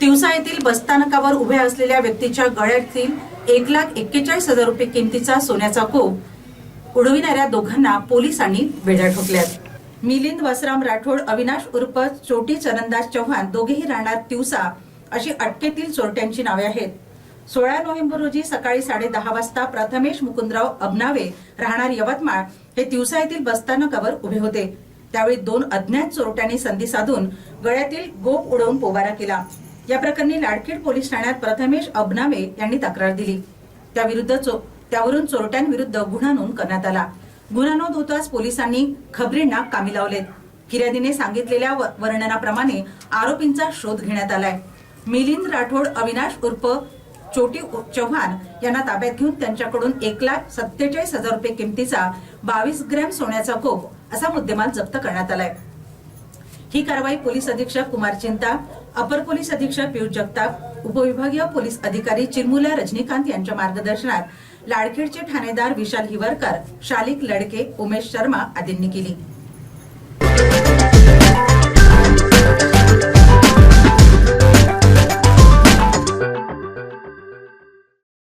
तिवसा येथील बसस्थानकावर उभ्या असलेल्या व्यक्तीच्या गळ्यातील एक लाख एक्केचाळीस हजार रुपये किमतीचा सोन्याचा कोप उडविणाऱ्या दोघांना पोलिसांनी वेढ्या ठोकल्यात. मिलिंद वसराम राठोड अविनाश उर्फ चोटी चरणदास चव्हाण दोघेही राहणार तिवसा अशी अटकेतील चोरट्यांची नावे आहेत. सोळा नोव्हेंबर रोजी सकाळी साडे दहा वाजता प्रथमेश मुकुंदराव अबनावे राहणार यवतमाळ हे तिवसा येथील बसस्थानकावर उभे होते. त्यावेळी दोन अज्ञात चोरट्यांनी संधी साधून गळ्यातील गोप उडवून पोबारा केला. या प्रकरणी लाडखेड पोलीस ठाण्यात प्रथमेश अबनावे यांनी तक्रार दिली. त्याविरुद्ध चो- त्यावरून चोरट्यांविरुद्ध गुन्हा नोंद करण्यात आला. गुन्हा नोंद होताच पोलिसांनी खबरींना कामी लावलेत. फिर्यादीने सांगितलेल्या वर्णनाप्रमाणे आरोपींचा शोध घेण्यात आलाय. मिलिंद राठोड अविनाश उर्फ चोटी चव्हाण यांना ताब्यात घेऊन त्यांच्याकडून एक लाख सत्तेचाळीस हजार रुपये किमतीचा बावीस ग्रॅम सोन्याचा कोप असा मुद्देमाल जप्त करण्यात आलाय. ही कारवाई पोलीस अधीक्षक कुमार चिंता अपर पोलीस अधीक्षक पियुष जगताप उपविभागीय पोलीस अधिकारी चिरमुला रजनीकांत यांच्या मार्गदर्शनात लाडखेडचे ठाणेदार विशाल हिवरकर शालिक लडके उमेश शर्मा आदींनी केली.